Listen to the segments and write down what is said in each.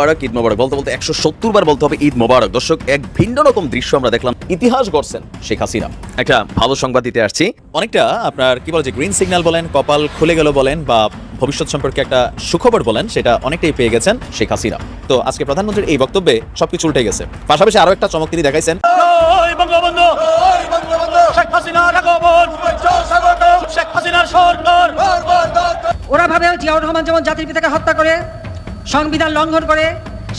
মোবারক ঈদ মোবারক বলতে বলতে একশো সত্তর বার বলতে হবে ঈদ মোবারক। দর্শক এক ভিন্ন রকম দৃশ্য আমরা দেখলাম। ইতিহাস গড়ছেন শেখ হাসিনা। একটা ভালো সংবাদ দিতে আসছি। অনেকটা আপনার কি বলে যে গ্রিন সিগন্যাল বলেন কপাল খুলে গেল বলেন বা ভবিষ্যৎ সম্পর্কে একটা সুখবর বলেন সেটা অনেকটাই পেয়ে গেছেন শেখ হাসিনা। তো আজকে প্রধানমন্ত্রীর এই বক্তব্যে সবকিছু উল্টে গেছে। পাশাপাশি আরও একটা চমক তিনি দেখাইছেন। ওরা ভাবে জিয়াউর রহমান যেমন জাতির পিতাকে হত্যা করে সংবিধান লঙ্ঘন করে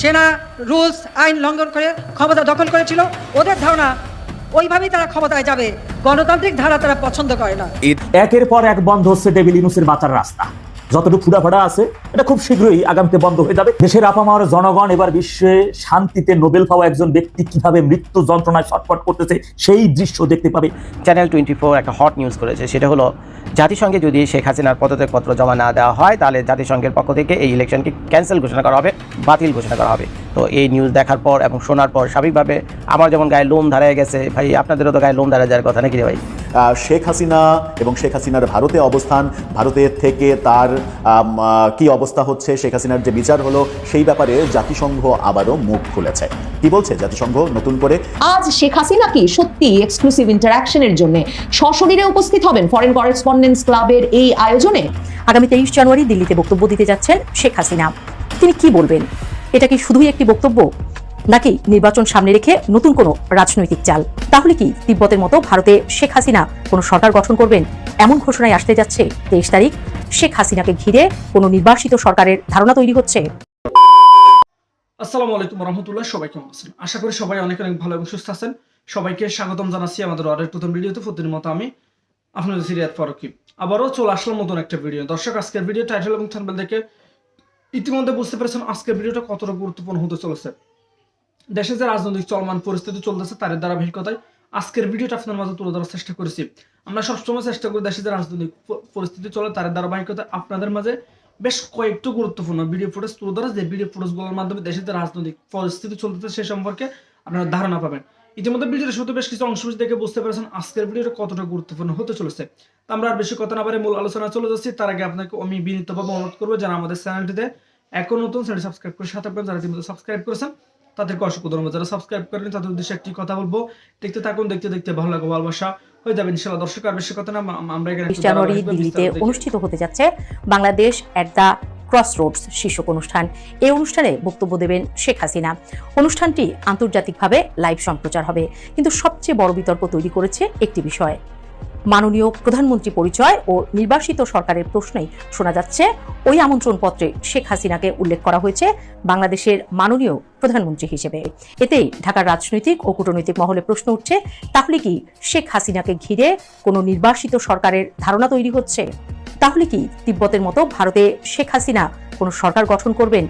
সেনা রুলস আইন লঙ্ঘন করে ক্ষমতা দখল করেছিল ওদের ধারণা ওইভাবেই তারা ক্ষমতায় যাবে। গণতান্ত্রিক ধারা তারা পছন্দ করে না। একের পর এক বন্ধ হচ্ছে ডেভিল ইনুসের বাঁচার রাস্তা। যতটুকু ফুডাফাড়া আছে এটা খুব শীঘ্রই আগামীতে বন্ধ হয়ে যাবে। দেশের আপামার জনগণ এবার বিশ্বে শান্তিতে নোবেল পাওয়া একজন ব্যক্তি কীভাবে মৃত্যু যন্ত্রণায় ছটফট করতেছে সেই দৃশ্য দেখতে পাবে। চ্যানেল টোয়েন্টি ফোর একটা হট নিউজ করেছে সেটা হলো জাতিসংঘে যদি শেখ হাসিনার পদত্যাগপত্র জমা না দেওয়া হয়, তাহলে জাতিসংঘের পক্ষ থেকে এই ইলেকশনকে ক্যান্সেল ঘোষণা করা হবে, বাতিল ঘোষণা করা হবে। তো এই নিউজ দেখার পর এবং শোনার পর স্বাভাবিকভাবে আমার যেমন গায়ে লোম ধারায় গেছে ভাই আপনাদেরও তো গায়ে লোম দাঁড়ায় যাওয়ার কথা নাকি রে ভাই? আহ, শেখ হাসিনা এবং শেখ হাসিনার ভারতে অবস্থান ভারতের থেকে তার কি অবস্থা হচ্ছে শেখ হাসিনার যে বিচার হলো সেই ব্যাপারে জাতিসংঘ আবারও মুখ খুলেছে। কি বলছে জাতিসংঘ নতুন করে? আজ শেখ হাসিনা কি সত্যি এক্সক্লুসিভ ইন্টারাকশনের জন্য সশরীরে উপস্থিত হবেন ফরেন করেসপন্ডেন্স ক্লাবের এই আয়োজনে? আগামী তেইশ জানুয়ারি দিল্লিতে বক্তব্য দিতে যাচ্ছেন শেখ হাসিনা। তিনি কি বলবেন? এটা কি শুধুই একটি বক্তব্য? নাকি নির্বাচন সামনে রেখে নতুন কোনো রাজনৈতিক চাল? তাহলে কি তিব্বতের মতো ভারতে শেখ হাসিনা কোনো সরকার গঠন করবেন? এমন ঘোষণায় আসতে যাচ্ছে তেইশ তারিখ। শেখ হাসিনাকে ঘিরে কোনো নির্বাসিত সরকারের ধারণা তৈরি হচ্ছে। আসসালামু আলাইকুম রহমতুল্লাহ, সবাই কেমন আছেন? আশা করি সবাই অনেক অনেক ভালো এবং সুস্থ আছেন। সবাইকে স্বাগতম জানাচ্ছি আমাদের অর্ডার প্রথম ভিডিওতে। প্রতিদিন মতো আমি আপনাদের সিরিয়াত ফারুকি। আবারও চলে আসলাম নতুন একটা ভিডিও। দর্শক, আজকের ভিডিও টাইটেল এবং থাম্বনেল দেখে ইতিমধ্যে বুঝতে পেরেছেন আজকের ভিডিওটা কতটা গুরুত্বপূর্ণ হতে চলেছে। দেশে যে রাজনৈতিক চলমান পরিস্থিতি চলতেছে তার ধারাবাহিকতায় আজকের ভিডিওটা আপনার মাঝে তুলে ধরার চেষ্টা করেছি। আমরা সবসময় চেষ্টা করি দেশে যে রাজনৈতিক পরিস্থিতি চলে, তার ধারাবাহিকতায় আপনাদের মাঝে বেশ কয়েকটি গুরুত্বপূর্ণ ভিডিও ফুটেজ তুলে ধরা। যে ভিডিও ফুটেজগুলোর মাধ্যমে দেশের যে রাজনৈতিক পরিস্থিতি চলতেছে, সে সম্পর্কে আপনারা ধারণা পাবেন। ইতিমধ্যে ভিডিওটা শুধু বেশ কিছু অংশ দেখে বুঝতে পেরেছেন আজকের ভিডিওটা কতটা গুরুত্বপূর্ণ হতে চলেছে। তো আমরা আর বেশি কথা না পারে মূল আলোচনা চলে যাচ্ছি। তার আগে আপনাকে আমি বিনীতভাবে অনুরোধ করব যারা আমাদের চ্যানেলটিতে এখন নতুন চ্যানেল সাবস্ক্রাইব করে সাথে থাকবেন যারা ইতিমধ্যে সাবস্ক্রাইব করেছেন তাদেরকে অসংখ্য ধন্যবাদ। যারা সাবস্ক্রাইব করেন তাদের উদ্দেশ্যে একটি কথা বলব দেখতে থাকুন দেখতে দেখতে ভালো লাগবে ভালোবাসা হয়ে যাবে। ইনশাআল্লাহ দর্শক আর বেশি কথা না আমরা এখানে জানুয়ারি দিল্লিতে অনুষ্ঠিত হতে যাচ্ছে Bangladesh at the crossroads শীর্ষক অনুষ্ঠান। এই অনুষ্ঠানে বক্তব্য দেবেন শেখ হাসিনা। অনুষ্ঠানটি আন্তর্জাতিকভাবে লাইভ সম্প্রচার হবে, কিন্তু সবচেয়ে বড় বিতর্ক তৈরি করেছে একটি বিষয়। মাননীয় প্রধানমন্ত্রী পরিচয় ও নির্বাসিত সরকারের প্রশ্নেই শোনা যাচ্ছে, ওই আমন্ত্রণপত্রে শেখ হাসিনাকে উল্লেখ করা হয়েছে বাংলাদেশের মাননীয় প্রধানমন্ত্রী হিসেবে। এতেই ঢাকার রাজনৈতিক ও কূটনৈতিক মহলে প্রশ্ন উঠছে, তাহলে কি শেখ হাসিনাকে ঘিরে কোনো নির্বাসিত সরকারের ধারণা তৈরি হচ্ছে? তাহলে কি তিব্বতের মতো ভারতে শেখ হাসিনা কোনো সরকার গঠন করবেন?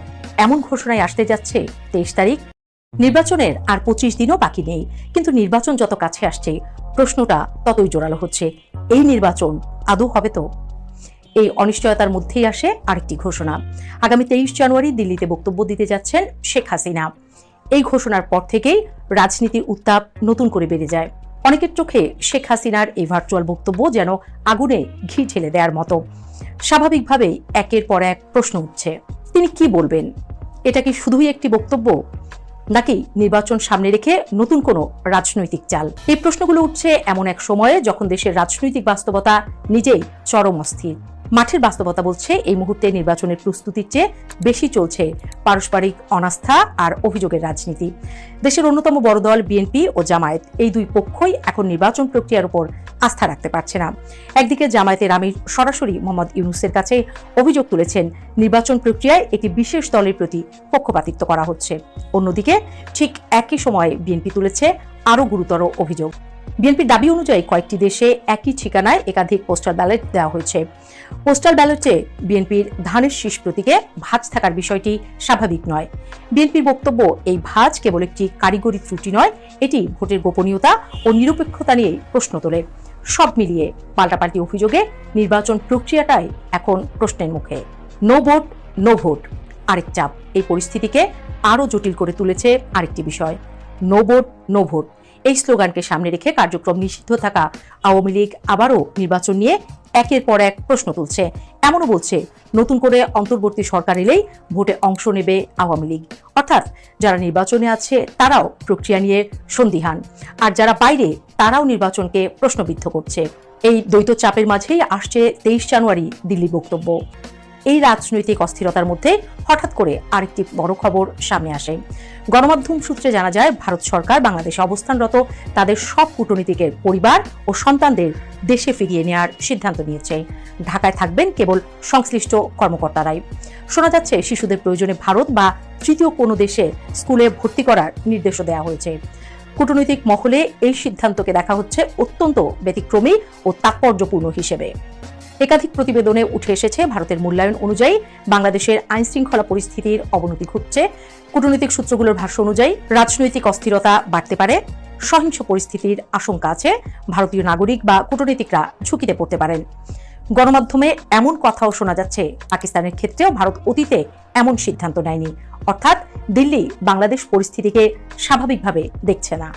এমন ঘোষণায় আসতে যাচ্ছে তেইশ তারিখ। নির্বাচনের আর পঁচিশ দিনও বাকি নেই, কিন্তু নির্বাচন যত কাছে আসছে, প্রশ্নটা ততই জোরালো হচ্ছে। এই নির্বাচন আদৌ হবে তো? এই অনিশ্চয়তার মধ্যেই আসে আরেকটি ঘোষণা। আগামী তেইশ জানুয়ারি দিল্লিতে বক্তব্য দিতে যাচ্ছেন শেখ হাসিনা। এই ঘোষণার পর থেকেই রাজনীতির উত্তাপ নতুন করে বেড়ে যায়। অনেকের চোখে শেখ হাসিনার এই ভার্চুয়াল বক্তব্য যেন আগুনে ঘি ঢেলে দেওয়ার মতো। স্বাভাবিকভাবেই একের পর এক প্রশ্ন উঠছে, তিনি কি বলবেন? এটা কি শুধুই একটি বক্তব্য? নাকি নির্বাচন সামনে রেখে নতুন কোনো রাজনৈতিক চাল? এই প্রশ্নগুলো উঠছে এমন এক সময়ে যখন দেশের রাজনৈতিক বাস্তবতা নিজেই চরম অস্থির। মাঠের বাস্তবতা বলছে, এই মুহূর্তে নির্বাচনের প্রস্তুতির চেয়ে বেশি চলছে পারস্পরিক অনাস্থা আর অভিযোগের রাজনীতি। দেশের অন্যতম বড় দল বিএনপি ও জামায়াত, এই দুই পক্ষই এখন নির্বাচন প্রক্রিয়ার উপর আস্থা রাখতে পারছে না। একদিকে জামায়াতের আমির সরাসরি মোহাম্মদ ইউনুসের কাছে অভিযোগ তুলেছেন, নির্বাচন প্রক্রিয়ায় একটি বিশেষ দলের প্রতি পক্ষপাতিত্ব করা হচ্ছে। অন্যদিকে ঠিক একই সময়ে বিএনপি তুলেছে আরও গুরুতর অভিযোগ। বিএনপির দাবি অনুযায়ী কয়েকটি দেশে একই ঠিকানায় একাধিক পোস্টাল ব্যালট দেওয়া হয়েছে। পোস্টাল ব্যালটে বিএনপির ধানের শীষ প্রতীকে ভাঁজ থাকার বিষয়টি স্বাভাবিক নয়। বিএনপির বক্তব্য, এই ভাঁজ কেবল একটি কারিগরি ত্রুটি নয়, এটি ভোটের গোপনীয়তা ও নিরপেক্ষতা নিয়ে প্রশ্ন তোলে। সব মিলিয়ে পাল্টাপাল্টি অভিযোগে নির্বাচন প্রক্রিয়াটাই এখন প্রশ্নের মুখে। No vote no vote. আরেক চাপ, এই পরিস্থিতিকে আরও জটিল করে তুলেছে আরেকটি বিষয়। No vote no vote. এই স্লোগানকে সামনে রেখে কার্যক্রম নিষিদ্ধ থাকা আওয়ামী লীগ আবারও নির্বাচন নিয়ে একের পর এক প্রশ্ন তুলছে। এমনও বলছে, নতুন করে অন্তর্বর্তী সরকার এলেই ভোটে অংশ নেবে আওয়ামী লীগ। অর্থাৎ যারা নির্বাচনে আছে, তারাও প্রক্রিয়া নিয়ে সন্দিহান। আর যারা বাইরে, তারাও নির্বাচনকে প্রশ্নবিদ্ধ করছে। এই দ্বৈত চাপের মাঝেই আসছে তেইশ জানুয়ারি দিল্লি বক্তব্য। এই রাজনৈতিক অস্থিরতার মধ্যে হঠাৎ করে আরেকটি বড় খবর সামনে আসে। গণমাধ্যম সূত্রে জানা যায়, ভারত সরকার বাংলাদেশে অবস্থানরত তাদের সব কূটনীতিকের পরিবার ও সন্তানদের দেশে ফিরিয়ে নেওয়ার সিদ্ধান্ত নিয়েছে। ঢাকায় থাকবেন কেবল সংশ্লিষ্ট কর্মকর্তারাই। শোনা যাচ্ছে, শিশুদের প্রয়োজনে ভারত বা তৃতীয় কোনো দেশে স্কুলে ভর্তি করার নির্দেশও দেওয়া হয়েছে। কূটনৈতিক মহলে এই সিদ্ধান্তকে দেখা হচ্ছে অত্যন্ত ব্যতিক্রমী ও তাৎপর্যপূর্ণ হিসেবে। একাধিক প্রতিবেদনে উঠে এসেছে ভারতের মূল্যায়ন অনুযায়ী বাংলাদেশের আইন শৃঙ্খলা পরিস্থিতির অবনতি ঘটছে। কূটনৈতিক সূত্রগুলোর ভাষ্য অনুযায়ী রাজনৈতিক অস্থিরতা বাড়তে পারে, সহিংস পরিস্থিতির আশঙ্কা আছে, ভারতীয় নাগরিক বা কূটনীতিকরা ঝুঁকিতে পড়তে পারেন। গণমাধ্যমে এমন কথাও শোনা যাচ্ছে, পাকিস্তানের ক্ষেত্রেও ভারত অতীতে এমন সিদ্ধান্ত নেয়নি। অর্থাৎ দিল্লি বাংলাদেশ পরিস্থিতিকে স্বাভাবিকভাবে দেখছে না।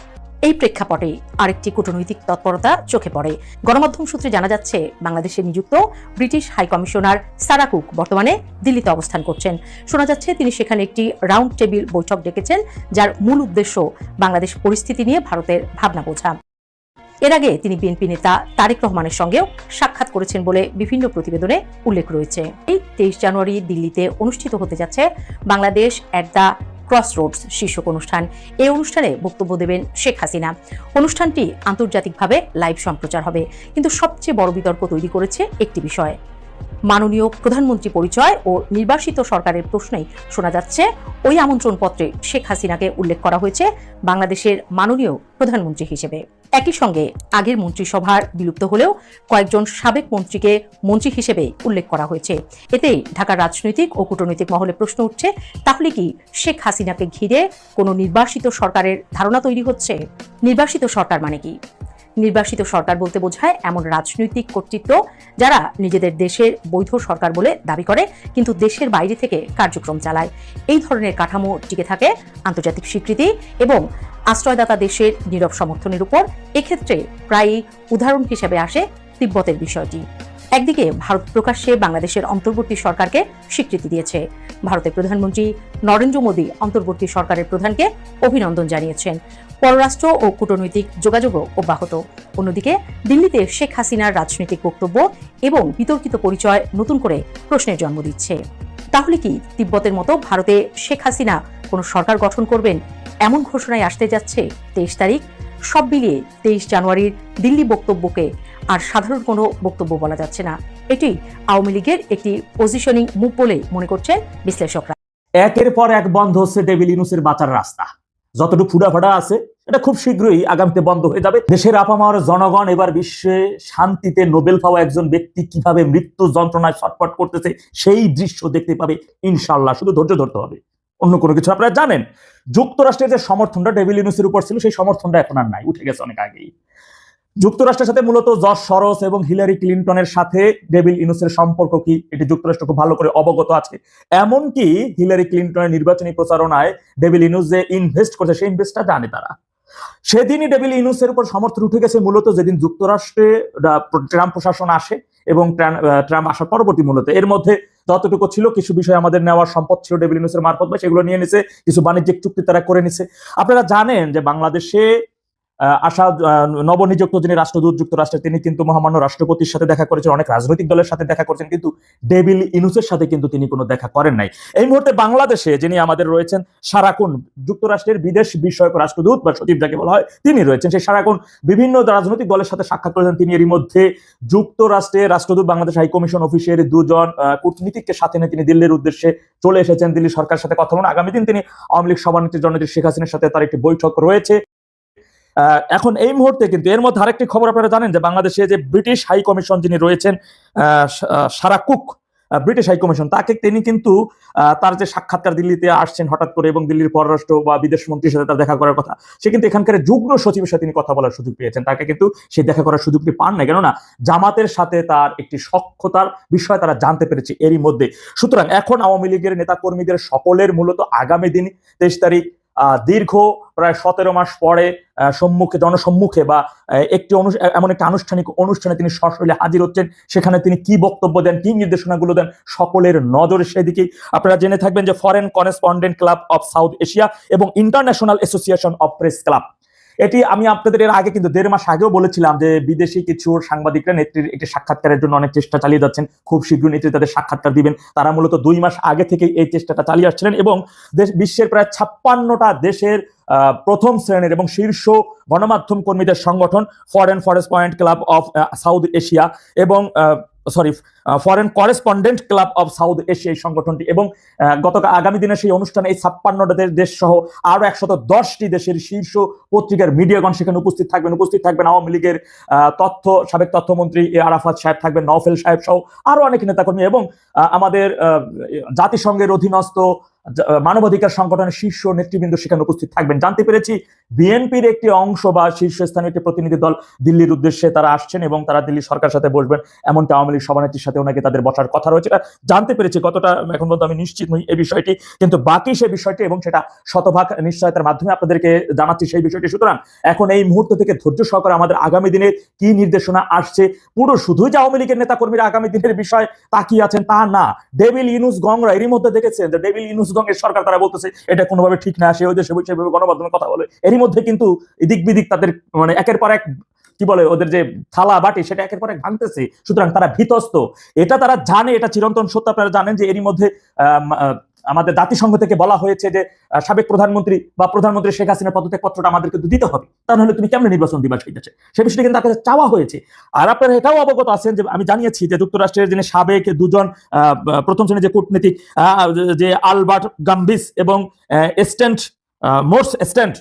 এই প্রেক্ষাপটে আরেকটি কূটনৈতিক তৎপরতা চোখে পড়ে। গণমাধ্যম সূত্রে জানা যাচ্ছে, বাংলাদেশে নিযুক্ত British high commissioner Sarah Cook বর্তমানে দিল্লিতে অবস্থান করছেন। শোনা যাচ্ছে, তিনি সেখানে একটি রাউন্ড টেবিল বৈঠক ডেকেছেন, যার মূল উদ্দেশ্য বাংলাদেশ পরিস্থিতি নিয়ে ভারতের ভাবনা বোঝা। এর আগে তিনি বিএনপি নেতা তারেক রহমানের সঙ্গেও সাক্ষাৎ করেছেন বলে বিভিন্ন প্রতিবেদনে উল্লেখ রয়েছে। এই তেইশ জানুয়ারি দিল্লিতে অনুষ্ঠিত হতে যাচ্ছে Bangladesh at the crossroads শীর্ষক অনুষ্ঠান। এই অনুষ্ঠানে বক্তব্য দেবেন শেখ হাসিনা। অনুষ্ঠানটি আন্তর্জাতিকভাবে লাইভ সম্প্রচার হবে। কিন্তু সবচেয়ে বড় বিতর্ক তৈরি করেছে একটি বিষয়। মাননীয় প্রধানমন্ত্রী পরিচয় ও নির্বাসিত সরকারের প্রশ্নেই শোনা যাচ্ছে, ওই আমন্ত্রণপত্রে শেখ হাসিনাকে উল্লেখ করা হয়েছে বাংলাদেশের মাননীয় প্রধানমন্ত্রী হিসেবে। একই সঙ্গে আগের মন্ত্রিসভার বিলুপ্ত হলেও কয়েকজন সাবেক মন্ত্রীকে মন্ত্রী হিসেবে উল্লেখ করা হয়েছে। এতে ঢাকার রাজনৈতিক ও কূটনৈতিক মহলে প্রশ্ন উঠছে, তাহলে কি শেখ হাসিনাকে ঘিরে কোনো নির্বাসিত সরকারের ধারণা তৈরি হচ্ছে? নির্বাসিত সরকার মানে কি? নির্বাসিত সরকার বলতে বোঝায় এমন রাজনৈতিক কর্তৃত্ব যারা নিজেদের দেশের বৈধ সরকার বলে দাবি করে, কিন্তু দেশের বাইরে থেকে কার্যক্রম চালায়। এই ধরনের কাঠামো টিকে থাকে আন্তর্জাতিক স্বীকৃতি এবং আশ্রয়দাতা দেশের নীরব সমর্থনের উপর। এক্ষেত্রে প্রায়ই উদাহরণ হিসেবে আসে তিব্বতের বিষয়টি। একদিকে ভারত প্রকাশ্যে বাংলাদেশের অন্তর্বর্তী সরকারকে স্বীকৃতি দিয়েছে। ভারতের প্রধানমন্ত্রী নরেন্দ্র মোদী অন্তর্বর্তী সরকারের প্রধানকে অভিনন্দন জানিয়েছেন। পররাষ্ট্র ও কূটনৈতিক যোগাযোগও অব্যাহত। অন্যদিকে, দিল্লিতে শেখ হাসিনার রাজনৈতিক বক্তব্য এবং বিতর্কিত পরিচয় নতুন করে প্রশ্নের জন্ম দিচ্ছে। তাহলে কি তিব্বতের মতো ভারতে শেখ হাসিনা কোনো সরকার গঠন করবেন এমন ঘোষণায় আসতে যাচ্ছে তেইশ তারিখ? সব মিলিয়ে তেইশ জানুয়ারির দিল্লি বক্তব্যকে আর সাধারণ কোনো বক্তব্য বলা যাচ্ছে না। এটি আওয়ামী লীগের একটি পজিশনিং মুভ বলে মনে করছেন বিশ্লেষকরা। একের পর এক বন্ধ হচ্ছে ডেভিল ইনুসের বাঁচার রাস্তা। যতটুকু ফুডাফাডা আছে, এটা খুব শীঘ্রই আগামীতে বন্ধ হয়ে যাবে। দেশের আপামার জনগণ এবার বিশ্বে শান্তিতে নোবেল পাওয়া একজন ব্যক্তি কীভাবে মৃত্যু যন্ত্রণায় ছটফট করতেছে, সেই দৃশ্য দেখতে পাবে ইনশাল্লাহ শুধু ধৈর্য ধরতে হবে। অন্য কোনো কিছু। আপনারা জানেন, যুক্তরাষ্ট্রের যে সমর্থনটা ডেভিল ইনুসের উপর ছিল, সেই সমর্থনটা এখন আর নাই, উঠে গেছে অনেক আগেই। যুক্তরাষ্ট্রের সাথে মূলত জর্জ সরস এবং হিলারি ক্লিন্টনের সাথে ডেভিল ইনুসের সম্পর্ক কি, এটি যুক্তরাষ্ট্র খুব ভালো করে অবগত আছে। এমনকি হিলারি ক্লিন্টনের নির্বাচনী প্রচারণায় ডেভিল ইনুস যে ইনভেস্ট করছে, সেই ইনভেস্টটা জানে তারা। সেদিনই ডেভিল ইনুসের উপর সমর্থন উঠে গেছে মূলত যেদিন যুক্তরাষ্ট্রে ট্রাম্প প্রশাসন আসে এবং ট্রাম্প আসার পরবর্তী মূলত এর মধ্যে যতটুকু ছিল, কিছু বিষয় আমাদের নেওয়ার সম্পদ ছিল ডেভিল ইনুসের মারফত বা সেগুলো নিয়ে নিছে, কিছু বাণিজ্যিক চুক্তি তারা করে নিছে। আপনারা জানেন যে বাংলাদেশে আহ, নবনিযুক্ত যিনি রাষ্ট্রদূত যুক্তরাষ্ট্রে তিনি কিন্তু মহামান্য রাষ্ট্রপতির সাথে দেখা করেছেন অনেক রাজনৈতিক দলের সাথে দেখা করেছেন কিন্তু ডেভিল ইনুসের সাথে কিন্তু তিনি কোনো দেখা করেন নাই। এই মুহূর্তে বাংলাদেশে যিনি আমাদের রয়েছেন সারাকুন যুক্তরাষ্ট্রের বিদেশ বিষয়ক রাষ্ট্রদূত বা সচিব যাকে বলা হয় তিনি রয়েছেন। সেই সারাকুন বিভিন্ন রাজনৈতিক দলের সাথে সাক্ষাৎ করেছেন। তিনি এরই মধ্যে যুক্তরাষ্ট্রের রাষ্ট্রদূত বাংলাদেশ হাই কমিশন অফিসের দুজন কূটনীতিককে সাথে নিয়ে তিনি দিল্লির উদ্দেশ্যে চলে এসেছেন। দিল্লি সরকারের সাথে কথা বলেন। আগামী দিন তিনি আওয়ামী লীগ সভানেত্রী জননেত্রী শেখ হাসিনার সাথে তার একটি বৈঠক রয়েছে। এখন এই মুহূর্তে কিন্তু এর মধ্যে আরেকটি খবর আপনারা জানেন যে বাংলাদেশে যে ব্রিটিশ হাই কমিশন যিনি রয়েছেন Sarah Cook British high commission, তাকে তিনি কিন্তু তার যে সাক্ষাৎকার দিল্লিতে আসছেন হঠাৎ করে এবং দিল্লির পররাষ্ট্র বা বিদেশ মন্ত্রীর সাথে তার দেখা করার কথা, সে কিন্তু এখানকার যুগ্ম সচিবের সাথে তিনি কথা বলার সুযোগ পেয়েছেন। তাকে কিন্তু সে দেখা করার সুযোগটি পান না কেননা জামাতের সাথে তার একটি সক্ষতার বিষয় তারা জানতে পেরেছে এরই মধ্যে। সুতরাং এখন আওয়ামী লীগের নেতা কর্মীদের সকলের মূলত আগামী দিন তেইশ তারিখ দীর্ঘ প্রায় সতেরো মাস পরে সম্মুখে, জনসম্মুখে বা একটি এমন একটা আনুষ্ঠানিক অনুষ্ঠানে তিনি সশরীরে হাজির হচ্ছেন। সেখানে তিনি কি বক্তব্য দেন, কি নির্দেশনাগুলো দেন, সকলের নজর সেদিকেই। আপনারা জেনে থাকবেন যে foreign correspondent club of South Asia এবং international association of press club এটি আমি আপনাদের এর আগে কিন্তু দেড় মাস আগেও বলেছিলাম যে বিদেশি কিছু সাংবাদিকরা নেত্রীর একটি সাক্ষাৎকারের জন্য অনেক চেষ্টা চালিয়ে যাচ্ছেন। খুব শীঘ্রই নেত্রী তাদের সাক্ষাৎকার দিবেন। তারা মূলত দুই মাস আগে থেকেই এই চেষ্টাটা চালিয়ে আসছিলেন এবং দেশ- বিশ্বের প্রায় ছাপ্পান্নটা দেশের প্রথম শ্রেণির এবং শীর্ষ গণমাধ্যম কর্মীদের সংগঠন foreign forest point club of South Asia এবং sorry foreign correspondent club of South Asia এই সংগঠনটি এবং গতকাল গত আগামী দিনে সেই অনুষ্ঠানে এই ছাপ্পান্নটা দেশ- সহ আরও একশত দশটি দেশের শীর্ষ পত্রিকার মিডিয়াগণ সেখানে উপস্থিত থাকবেন। উপস্থিত থাকবেন আওয়ামী লীগের তথ্য, সাবেক তথ্যমন্ত্রী এ আরাফাত সাহেব থাকবেন, নওফেল সাহেব সহ আরও অনেক নেতাকর্মী এবং আমাদের জাতিসংঘের অধীনস্থ মানবাধিকার সংগঠনের শীর্ষ নেতৃবৃন্দ সেখানে উপস্থিত থাকবেন। জানতে পেরেছি, বিএনপির একটি অংশ বা শীর্ষস্থানীয় একটি প্রতিনিধি দল দিল্লির উদ্দেশ্যে তারা আসছেন এবং তারা দিল্লি সরকার সাথে বসবেন। এমনকি আওয়ামী লীগ সভানেত্রীর সাথে ওনাকে তাদের বসার কথা রয়েছে। জানতে পেরেছি কতটা, এখন পর্যন্ত আমি নিশ্চিত নই এই বিষয়টি, কিন্তু বাকি সেই বিষয়টি এবং সেটা শতভাগ নিশ্চয়তার মাধ্যমে আপনাদেরকে জানাচ্ছি সেই বিষয়টি। সুতরাং এখন এই মুহূর্ত থেকে ধৈর্য সহকারে আমাদের আগামী দিনে কি নির্দেশনা আসছে, পুরো শুধুই যে আওয়ামী লীগের নেতা কর্মীরা আগামী দিনের বিষয় তাকিয়ে আছেন তা না। ডেভিল ইনুস গংরা এরই মধ্যে দেখেছেন যে ডেভিল ইনুস এর সরকার তারা বলতেছে, এটা কোনোভাবে ঠিক না, সে ওই দেশে সেভাবে গণমাধ্যমে কথা বলে। এরই মধ্যে কিন্তু দিক বিদিক তাদের মানে একের পর এক, কি বলে ওদের যে থালা বাটি, সেটা একের পর এক ভাঙতেছে, সুতরাং তারা ভীতস্ত। এটা তারা জানে, এটা চিরন্তন সত্য, আপনারা জানেন যে এরই মধ্যে আমাদের জাতিসংঘ থেকে বলা হয়েছে যে সাবেক প্রধানমন্ত্রী বা প্রধানমন্ত্রী শেখ হাসিনার পদত্যাগ পত্রটা আমাদের কিন্তু দিতে হবে। তা নাহলে তুমি কেমন নির্বাচন দিবা দেশে সে বিষয়টি কিন্তু তার চাওয়া হয়েছে। আর আপনারা এটাও অবগত আছেন যে, আমি জানিয়েছি যে, যুক্তরাষ্ট্রের যিনি সাবেক দুজন প্রথম শ্রেণির যে কূটনীতিক যে আলবার্ট গাম্বিস এবং স্ট্যান্ড মোর্স স্ট্যান্ড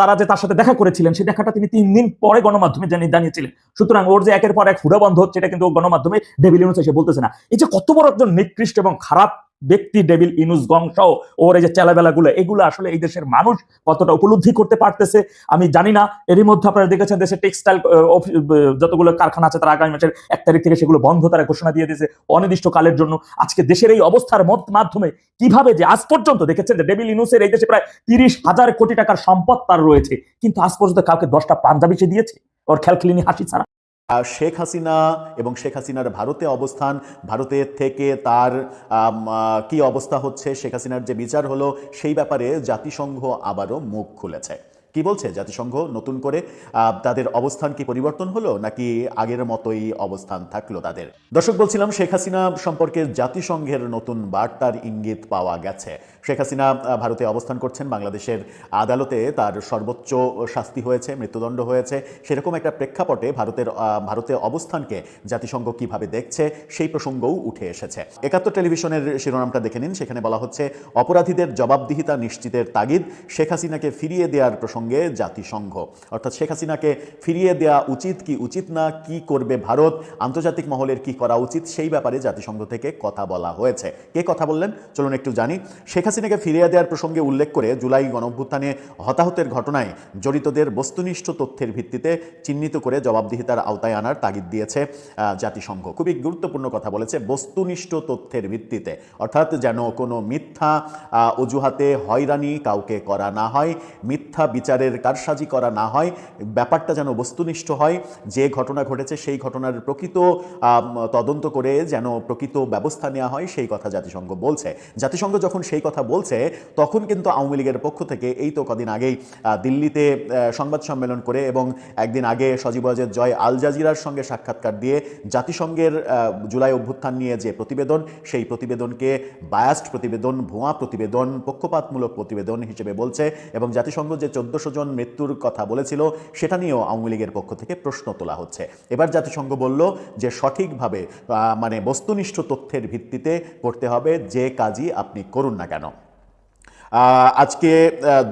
তারা যে তার সাথে দেখা করেছিলেন, সেই দেখাটা তিনি তিন দিন পরে গণমাধ্যমে জানিয়ে জানিয়েছিলেন। সুতরাং ওর যে একের পর এক হুড়া বন্ধ হচ্ছে, এটা কিন্তু গণমাধ্যমে ডেভিল এসে বলতেছে না। এই যে কত বড় একজন নিকৃষ্ট এবং খারাপ ব্যক্তি ডেভিল ইনুস গং সহ ওর এই যে চেলাবেলাগুলো, এগুলো আসলে এই দেশের মানুষ কতটা উপলব্ধি করতে পারতেছে, আমি জানি না। এরই মধ্যে আপনারা দেখেছেন দেশের টেক্সটাইল যতগুলো কারখানা আছে তারা আগামী মাসের এক তারিখ থেকে সেগুলো বন্ধ তারা ঘোষণা দিয়ে দিয়েছে অনির্দিষ্ট কালের জন্য। আজকে দেশের এই অবস্থার মাধ্যমে কীভাবে যে আজ পর্যন্ত দেখেছেন যে ডেভিল ইনুসের এই দেশে প্রায় তিরিশ হাজার কোটি টাকার সম্পদ তার রয়েছে, কিন্তু আজ পর্যন্ত কাউকে দশটা পাঞ্জাবি সে দিয়েছে? ওর খেলখিলিনি হাসি ছাড়া। আর শেখ হাসিনা এবং শেখ হাসিনার ভারতে অবস্থান ভারতের থেকে তার কি অবস্থা হচ্ছে, শেখ হাসিনার যে বিচার হলো, সেই ব্যাপারে জাতিসংঘ আবারও মুখ খুলেছে। কি বলছে? জাতিসংঘ নতুন করে তাদের অবস্থান কি পরিবর্তন হলো, নাকি আগের মতোই অবস্থান থাকল তাদের? দর্শক, বলছিলাম শেখ হাসিনা সম্পর্কে জাতিসংঘের নতুন বার্তার ইঙ্গিত পাওয়া গেছে। শেখ হাসিনা ভারতে অবস্থান করছেন, বাংলাদেশের আদালতে তার সর্বোচ্চ শাস্তি হয়েছে, মৃত্যুদণ্ড হয়েছে। সেরকম একটা প্রেক্ষাপটে ভারতের ভারতে অবস্থানকে জাতিসংঘ কীভাবে দেখছে, সেই প্রসঙ্গও উঠে এসেছে। একাত্তর টেলিভিশনের শিরোনামটা দেখে নিন। সেখানে বলা হচ্ছে, অপরাধীদের জবাবদিহিতা নিশ্চিতের তাগিদ, শেখ হাসিনাকে ফিরিয়ে দেওয়ার প্রসঙ্গে জাতিসংঘ। অর্থাৎ শেখ হাসিনাকে ফিরিয়ে দেওয়া উচিত কি উচিত না, কি করবে ভারত, আন্তর্জাতিক মহলের কি করা উচিত, সেই ব্যাপারে জাতিসংঘ থেকে কথা বলা হয়েছে। কে কথা বললেন? চলুন একটু জানি। শেখ হাসিনাকে ফিরিয়ে দেওয়ার প্রসঙ্গে উল্লেখ করে জুলাই গণঅভ্যুত্থানে হতাহতের ঘটনায় জড়িতদের বস্তুনিষ্ঠ তথ্যের ভিত্তিতে চিহ্নিত করে জবাবদিহিতার আওতায় আনার তাগিদ দিয়েছে জাতিসংঘ। খুবই গুরুত্বপূর্ণ কথা বলেছে বস্তুনিষ্ঠ তথ্যের ভিত্তিতে। অর্থাৎ যেন কোনো মিথ্যা অজুহাতে হয়রানি কাউকে করা না হয়, মিথ্যা বিচারের কারসাজি করা না হয়, ব্যাপারটা যেন বস্তুনিষ্ঠ হয়, যে ঘটনা ঘটেছে সেই ঘটনার প্রকৃত তদন্ত করে যেন প্রকৃত ব্যবস্থা নেওয়া হয়, সেই কথা জাতিসংঘ বলছে। জাতিসংঘ যখন সেই কথা বলছে, তখন কিন্তু আওয়ামী লীগের পক্ষ থেকে এই তো কদিন আগেই দিল্লিতে সংবাদ সম্মেলন করে এবং একদিন আগে সজীব ওয়াজেদ জয় আল জাজিরার সঙ্গে সাক্ষাৎকার দিয়ে জাতিসংঘের জুলাই অভ্যুত্থান নিয়ে যে প্রতিবেদন, সেই প্রতিবেদনকে বায়াস্ট প্রতিবেদন, ভুয়া প্রতিবেদন, পক্ষপাতমূলক প্রতিবেদন হিসেবে বলছে এবং জাতিসংঘ যে চোদ্দশো জন মৃত্যুর কথা বলেছিল, সেটা নিয়েও আওয়ামী লীগের পক্ষ থেকে প্রশ্ন তোলা হচ্ছে। এবার জাতিসংঘ বলল যে সঠিকভাবে মানে বস্তুনিষ্ঠ তথ্যের ভিত্তিতে করতে হবে, যে কাজই আপনি করুন না কেন। আজকে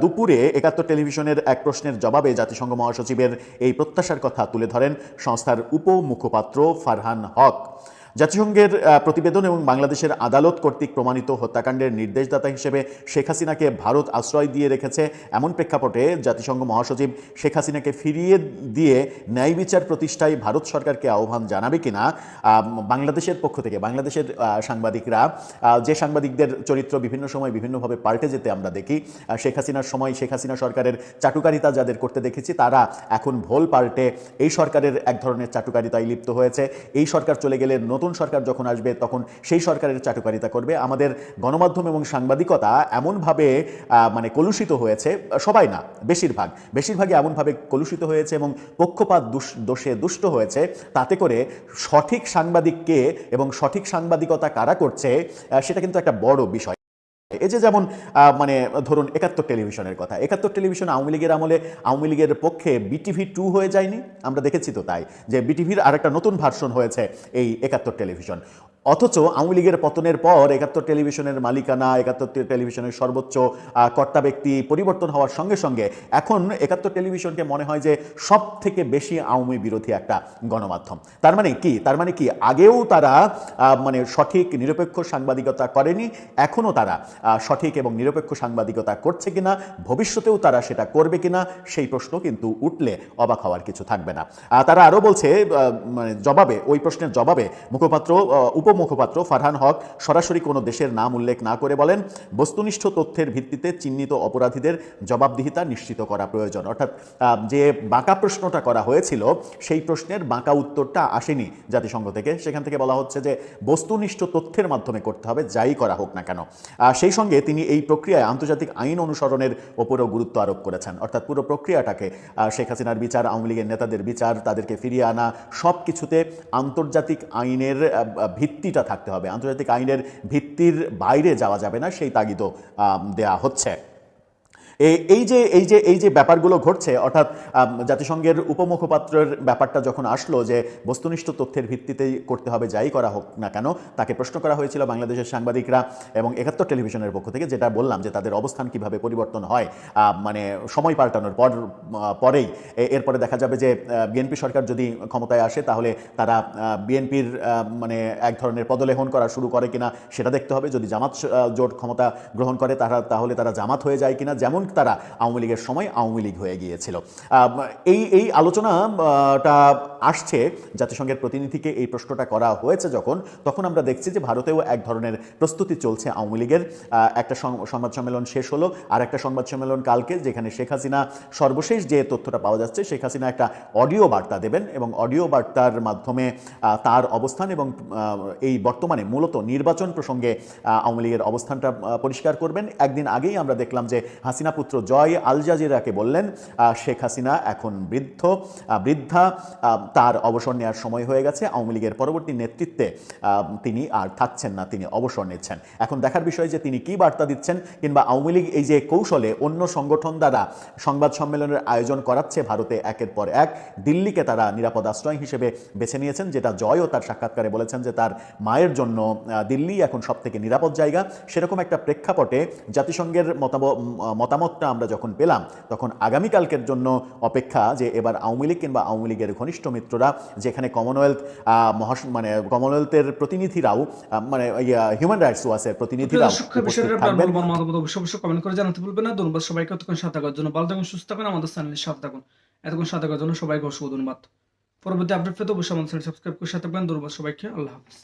দুপুরে একাত্তর টেলিভিশনের এক প্রশ্নের জবাবে জাতিসংঘ মহাসচিবের এই প্রত্যাশার কথা তুলে ধরেন সংস্থার উপমুখপাত্র ফারহান হক। জাতিসংঘের প্রতিবেদন এবং বাংলাদেশের আদালত কর্তৃক প্রমাণিত হত্যাকাণ্ডের নির্দেশদাতা হিসেবে শেখ হাসিনাকে ভারত আশ্রয় দিয়ে রেখেছে এমন প্রেক্ষাপটে জাতিসংঘ মহাসচিব শেখ হাসিনাকে ফিরিয়ে দিয়ে ন্যায় বিচার প্রতিষ্ঠায় ভারত সরকারকে আহ্বান জানাবে কিনা বাংলাদেশের পক্ষ থেকে, বাংলাদেশের সাংবাদিকরা যে সাংবাদিকদের চরিত্র বিভিন্ন সময় বিভিন্নভাবে পাল্টে যেতে আমরা দেখি শেখ হাসিনার সময় শেখ হাসিনা সরকারের চাটুকারিতা যাদের করতে দেখেছি, তারা এখন ভোল পাল্টে এই সরকারের এক ধরনের চাটুকারিতায় লিপ্ত হয়েছে। এই সরকার চলে গেলে নতুন সরকার যখন আসবে, তখন সেই সরকারের চাটুকারিতা করবে। আমাদের গণমাধ্যম এবং সাংবাদিকতা এমনভাবে মানে কলুষিত হয়েছে, সবাই না, বেশিরভাগ। বেশিরভাগই এমনভাবে কলুষিত হয়েছে এবং পক্ষপাত দোষে দুষ্ট হয়েছে। তাতে করে সঠিক সাংবাদিককে এবং সঠিক সাংবাদিকতা কারা করছে সেটা কিন্তু একটা বড় বিষয়। এই যে যেমন মানে ধরুন একাত্তর টেলিভিশনের কথা, একাত্তর টেলিভিশন আওয়ামী লীগের আমলে, আওয়ামী লীগের পক্ষে বিটিভি টু হয়ে যায়নি? আমরা দেখেছি তো তাই, যে বিটিভির আরেকটা নতুন ভার্সন হয়েছে এই একাত্তর টেলিভিশন। অথচ আওয়ামী লীগের পতনের পর একাত্তর টেলিভিশনের মালিকানা, একাত্তর টেলিভিশনের সর্বোচ্চ কর্তা ব্যক্তি পরিবর্তন হওয়ার সঙ্গে সঙ্গে এখন একাত্তর টেলিভিশনকে মনে হয় যে সব থেকে বেশি আওয়ামী বিরোধী একটা গণমাধ্যম। তার মানে কি? তার মানে কি? আগেও তারা মানে সঠিক, নিরপেক্ষ সাংবাদিকতা করেনি, এখনও তারা সঠিক এবং নিরপেক্ষ সাংবাদিকতা করছে কিনা ভবিষ্যতেও তারা সেটা করবে কিনা সেই প্রশ্ন কিন্তু উঠলে অবাক হওয়ার কিছু থাকবে না। তারা আরও বলছে মানে জবাবে ওই প্রশ্নের জবাবে মুখপাত্র উপমুখপাত্র ফারহান হক সরাসরি কোনো দেশের নাম উল্লেখ না করে বলেন বস্তুনিষ্ঠ তথ্যের ভিত্তিতে চিহ্নিত অপরাধীদের জবাবদিহিতা নিশ্চিত করা প্রয়োজন। অর্থাৎ যে বাঁকা প্রশ্নটা করা হয়েছিল সেই প্রশ্নের বাঁকা উত্তরটা আসেনি জাতিসংঘ থেকে। সেখান থেকে বলা হচ্ছে যে বস্তুনিষ্ঠ তথ্যের মাধ্যমে করতে হবে যাই করা হোক না কেন। আহ, সঙ্গে তিনি এই প্রক্রিয়ায় আন্তর্জাতিক আইন অনুসরণের ওপরেও গুরুত্ব আরোপ করেছেন। অর্থাৎ পুরো প্রক্রিয়াটাকে শেখ হাসিনার বিচার, আওয়ামী লীগের নেতাদের বিচার, তাদেরকে ফিরিয়ে আনা সব কিছুতে আন্তর্জাতিক আইনের ভিত্তিটা থাকতে হবে। আন্তর্জাতিক আইনের ভিত্তির বাইরে যাওয়া যাবে না, সেই তাগিদও দেয়া হচ্ছে। এই যে এই যে এই যে ব্যাপারগুলো ঘটছে, অর্থাৎ জাতিসংঘের উপমুখপাত্রের ব্যাপারটা যখন আসলো যে বস্তুনিষ্ঠ তথ্যের ভিত্তিতেই করতে হবে, যাই করা হোক না কেন, তাকে প্রশ্ন করা হয়েছিল বাংলাদেশের সাংবাদিকরা এবং একাত্তর টেলিভিশনের পক্ষ থেকে, যেটা বললাম যে তাদের অবস্থান কীভাবে পরিবর্তন হয় মানে সময় পাল্টানোর পর পরেই। এরপরে দেখা যাবে যে বিএনপি সরকার যদি ক্ষমতায় আসে, তাহলে তারা বিএনপির মানে এক ধরনের পদলেহন করা শুরু করে কিনা, সেটা দেখতে হবে। যদি জামাত জোট ক্ষমতা গ্রহণ করে, তারা, তাহলে তারা জামাত হয়ে যায় কিনা, যেমন তারা আওয়ামী লীগের সময় আওয়ামী লীগ হয়ে গিয়েছিল। এই এই আলোচনাটা আসছে, জাতিসংঘের প্রতিনিধিকে এই প্রশ্নটা করা হয়েছে যখন, তখন আমরা দেখছি যে ভারতেও এক ধরনের প্রস্তুতি চলছে আওয়ামী লীগের। একটা সংবাদ সম্মেলন শেষ হলো, আর একটা সংবাদ সম্মেলন কালকে, যেখানে শেখ হাসিনা সর্বশেষ যে তথ্যটা পাওয়া যাচ্ছে, শেখ হাসিনা একটা অডিও বার্তা দেবেন এবং অডিও বার্তার মাধ্যমে তার অবস্থান এবং এই বর্তমানে মূলত নির্বাচন প্রসঙ্গে আওয়ামী লীগের অবস্থানটা পরিষ্কার করবেন। একদিন আগেই আমরা দেখলাম যে হাসিনা পুত্র জয় আল জাজিরাকে বললেন শেখ হাসিনা এখন বৃদ্ধ বৃদ্ধা তার অবসর নেওয়ার সময় হয়ে গেছে। আওয়ামী লীগের পরবর্তী নেতৃত্বে তিনি আর থাকছেন না, তিনি অবসর নিচ্ছেন। এখন দেখার বিষয় যে তিনি কি বার্তা দিচ্ছেন কিংবা আওয়ামী লীগ এই যে কৌশলে অন্য সংগঠন দ্বারা সংবাদ সম্মেলনের আয়োজন করাচ্ছে ভারতে একের পর এক, দিল্লিকে তারা নিরাপদ আশ্রয় হিসেবে বেছে নিয়েছেন, যেটা জয়ও তার সাক্ষাৎকারে বলেছেন যে তার মায়ের জন্য দিল্লি এখন সব থেকে নিরাপদ জায়গা। সেরকম একটা প্রেক্ষাপটে জাতিসংঘের মতাব- উম, মতামতটা আমরা যখন পেলাম তখন আগামীকালকের জন্য অপেক্ষা যে এবার আওয়ামী লীগ কিংবা আওয়ামী লীগের ঘনিষ্ঠ মিত্ররা যেখানে কমনওয়েলথ মহাস মানে কমনওয়েলথের প্রতিনিধিরাও মানে হিউম্যান রাইটস ওয়াচের প্রতিনিধিরাও অবশ্যই কমেন্ট করে জানাতে ভুলবেন না। ধন্যবাদ সবাইকে। এতক্ষণ সাথে থাকার জন্য ভালো থাকুন সুস্থ থাকুন আমাদের চ্যানেলের সাথে থাকুন। এতক্ষণ সাথে থাকার জন্য সবাইকে অসংখ্য ধন্যবাদ। পরবর্তী আপডেট পেতে অবশ্যই আমাদের চ্যানেল সাবস্ক্রাইব করে সাথে থাকবেন। ধন্যবাদ সবাইকে। আল্লাহ হাফিজ।